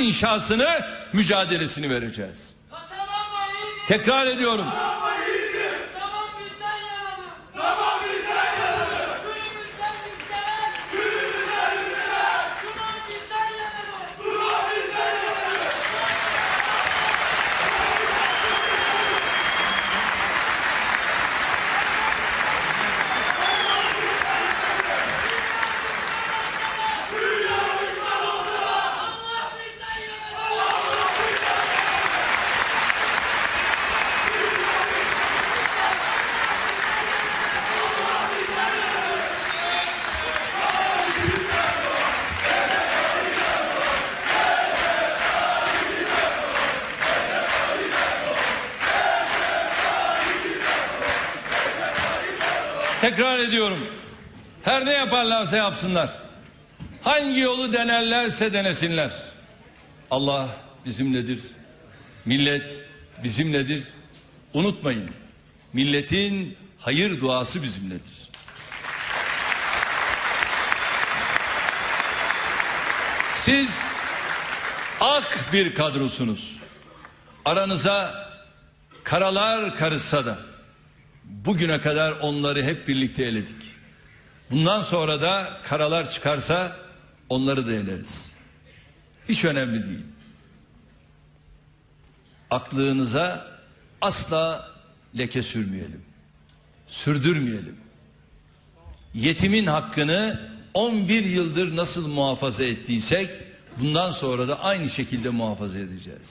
İnşasını mücadelesini vereceğiz. Tekrar ediyorum. Tekrar ediyorum. Her ne yaparlarsa yapsınlar. Hangi yolu denerlerse denesinler. Allah bizimledir. Millet bizimledir. Unutmayın. Milletin hayır duası bizimledir. Siz ak bir kadrosunuz. Aranıza karalar karışsa da bugüne kadar onları hep birlikte eledik. Bundan sonra da karalar çıkarsa onları da eleriz. Hiç önemli değil. Aklınıza asla leke sürmeyelim. Sürdürmeyelim. Yetimin hakkını 11 yıldır nasıl muhafaza ettiysek bundan sonra da aynı şekilde muhafaza edeceğiz.